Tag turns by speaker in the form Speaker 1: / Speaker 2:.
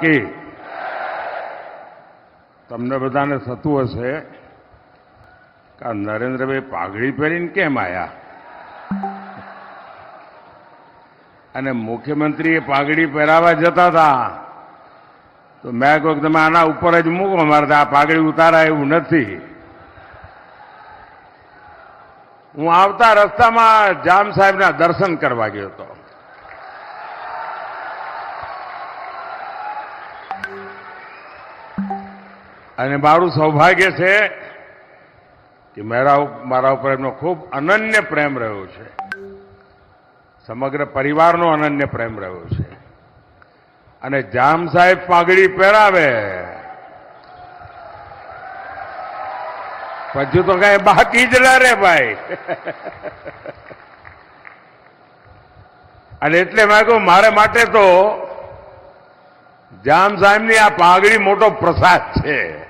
Speaker 1: કી તમને બધાને થતું હશે કે આ નરેન્દ્રભાઈ પાઘડી પહેરીને કેમ આયા? અને મુખ્યમંત્રીએ પાઘડી પહેરાવા જતા હતા. તો મેં કહ્યું તમે આના ઉપર જ મૂકો મારે આ પાઘડી ઉતારાય એવું નથી. હું આવતા રસ્તામાં જામ સાહેબના દર્શન કરવા ગયો હતો. અને મારું સૌભાગ્ય છે કે મારા મારા ઉપર એમનો ખૂબ અનન્ય પ્રેમ રહ્યો છે. સમગ્ર પરિવારનો અનન્ય પ્રેમ રહ્યો છે. અને જામ સાહેબ પાઘડી પહેરાવે. પછી તો કઈ બાકી જ ના રે ભાઈ. અને એટલે મેં કહું મારે માટે તો જામ સાહેબની આ પાઘડી મોટો પ્રસાદ છે.